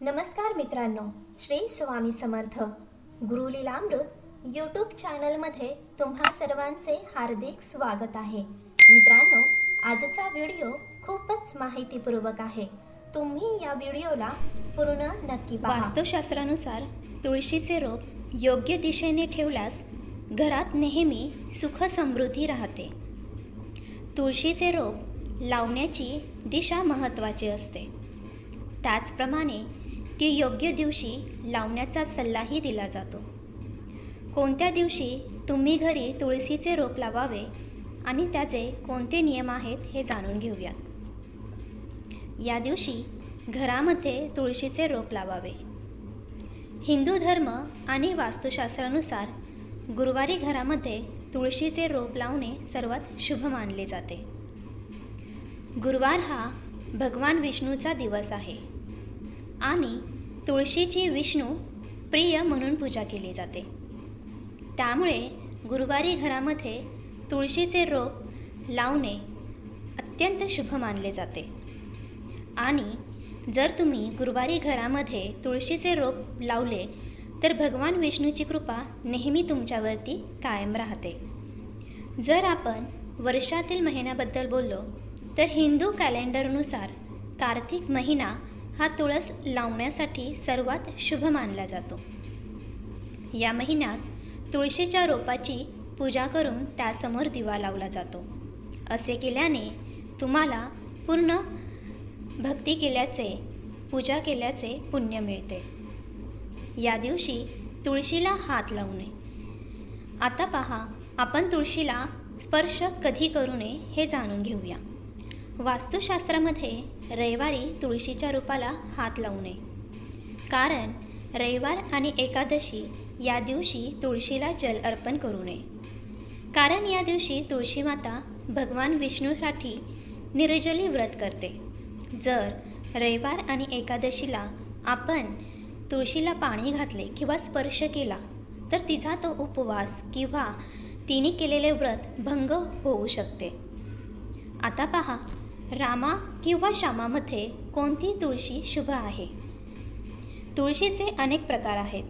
नमस्कार मित्रांनो श्री स्वामी समर्थ. गुरुलीलामृत यूट्यूब चॅनलमध्ये तुम्हा सर्वांचे हार्दिक स्वागत आहे. मित्रांनो आजचा व्हिडिओ खूपच माहितीपूर्वक आहे. तुम्ही या व्हिडिओला पूर्ण नक्की वास्तुशास्त्रानुसार तुळशीचे रोप योग्य दिशेने ठेवल्यास घरात नेहमी सुख समृद्धी राहते. तुळशीचे रोप लावण्याची दिशा महत्त्वाची असते. त्याचप्रमाणे ती योग्य दिवशी लावण्याचा सल्लाही दिला जातो. कोणत्या दिवशी तुम्ही घरी तुळशीचे रोप लावावे आणि त्याचे कोणते नियम आहेत हे जाणून घेऊया या दिवशी घरामध्ये तुळशीचे रोप लावावे. हिंदू धर्म आणि वास्तुशास्त्रानुसार गुरुवारी घरामध्ये तुळशीचे रोप लावणे सर्वात शुभ मानले जाते. गुरुवार हा भगवान विष्णूचा दिवस आहे. आणि तुळशीची विष्णू प्रिय म्हणून पूजा केली जाते. त्यामुळे गुरुवारी घरामध्ये तुळशीचे रोप लावणे अत्यंत शुभ मानले जाते. आणि जर तुम्ही गुरुवारी घरामध्ये तुळशीचे रोप लावले तर भगवान विष्णूची कृपा नेहमी तुमच्यावरती कायम राहते. जर आपण वर्षातील महिन्याबद्दल बोललो तर हिंदू कॅलेंडरनुसार कार्तिक महिना हा तुळस लावण्यासाठी सर्वात शुभ मानला जातो. या महिन्यात तुळशीच्या रोपाची पूजा करून त्यासमोर दिवा लावला जातो. असे केल्याने तुम्हाला पूर्ण भक्ती केल्याचे पूजा केल्याचे पुण्य मिळते. या दिवशी तुळशीला हात लावू नये आता पहा आपण तुळशीला स्पर्श कधी करू नये हे जाणून घेऊया. वास्तुशास्त्रामध्ये रविवारी तुळशीच्या रूपाला हात लावू नये. कारण रविवार आणि एकादशी या दिवशी तुळशीला जल अर्पण करू नये. कारण या दिवशी तुळशी माता भगवान विष्णूसाठी निर्जली व्रत करते. जर रविवार आणि एकादशीला आपण तुळशीला पाणी घातले किंवा स्पर्श केला तर तिचा तो उपवास किंवा तिने केलेले व्रत भंग होऊ शकते. आता पहा रामा किंवा श्यामामध्ये कोणती तुळशी शुभ आहे? तुळशीचे अनेक प्रकार आहेत.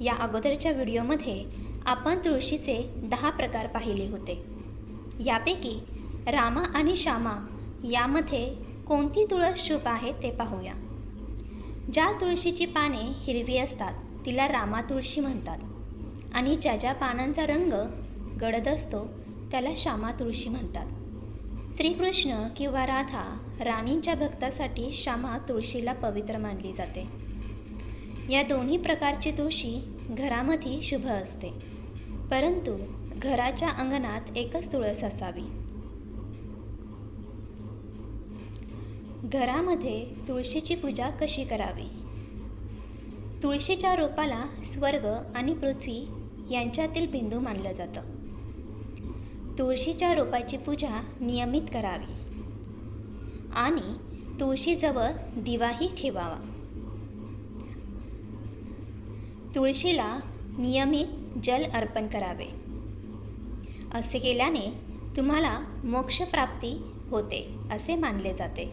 या अगोदरच्या व्हिडिओमध्ये आपण तुळशीचे दहा प्रकार पाहिले होते. यापैकी रामा आणि श्यामा यामध्ये कोणती तुळस शुभ आहे ते पाहूया. ज्या तुळशीची पाने हिरवी असतात तिला रामा तुळशी म्हणतात. आणि ज्या ज्या पानांचा रंग गडद असतो त्याला श्यामा तुळशी म्हणतात. श्रीकृष्ण किंवा राधा राणींच्या भक्तासाठी श्यामा तुळशीला पवित्र मानली जाते. या दोन्ही प्रकारची तुळशी घरामध्ये शुभ असते. परंतु घराच्या अंगणात एकच तुळस असावी. घरामध्ये तुळशीची पूजा कशी करावी? तुळशीच्या रोपाला स्वर्ग आणि पृथ्वी यांच्यातील बिंदू मानलं जातं. तुळशीच्या रोपाची पूजा नियमित करावी. आणि तुळशीजवळ दिवाही ठेवावा. तुळशीला नियमित जल अर्पण करावे. असे केल्याने तुम्हाला मोक्षप्राप्ती होते असे मानले जाते.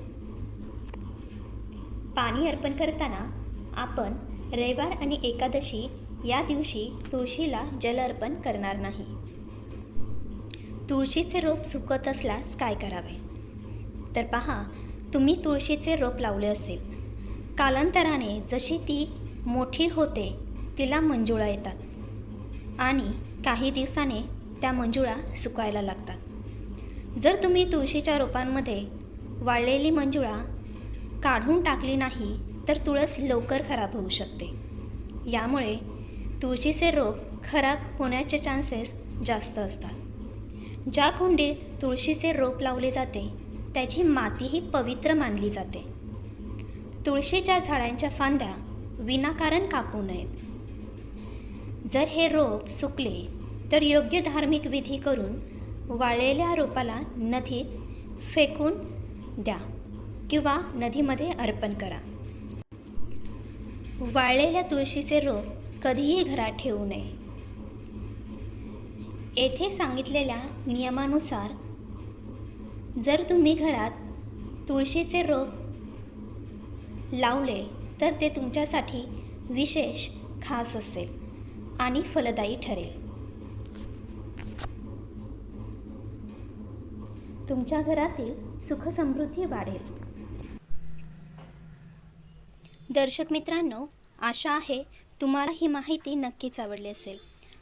पाणी अर्पण करताना आपण रविवार आणि एकादशी या दिवशी तुळशीला जल अर्पण करणार नाही. तुळशीचे रोप सुकत असल्यास काय करावे? तर पहा तुम्ही तुळशीचे रोप लावले असेल. कालांतराने जशी ती मोठी होते तिला मंजुळा येतात. आणि काही दिवसाने त्या मंजुळा सुकायला लागतात. जर तुम्ही तुळशीच्या रोपांमध्ये वाळलेली मंजुळा काढून टाकली नाही तर तुळस लवकर खराब होऊ शकते. यामुळे तुळशीचे रोप खराब होण्याचे चान्सेस जास्त असतात. ज्या कुंडीत तुळशीचे रोप लावले जाते त्याची मातीही पवित्र मानली जाते. तुळशीच्या झाडांच्या फांद्या विनाकारण कापू नयेत. जर हे रोप सुकले तर योग्य धार्मिक विधी करून वाळलेल्या रोपाला नदीत फेकून द्या किंवा नदीमध्ये अर्पण करा. वाळलेल्या तुळशीचे रोप कधीही घरात ठेवू नये. येथे सांगितलेल्या नियमानुसार जर तुम्ही घरात तुळशीचे रोप लावले तर ते तुमच्यासाठी विशेष खास असेल आणि फलदायी ठरेल. तुमच्या घरातील सुखसमृद्धी वाढेल. दर्शक मित्रांनो आशा आहे तुम्हाला ही माहिती नक्कीच आवडली असेल.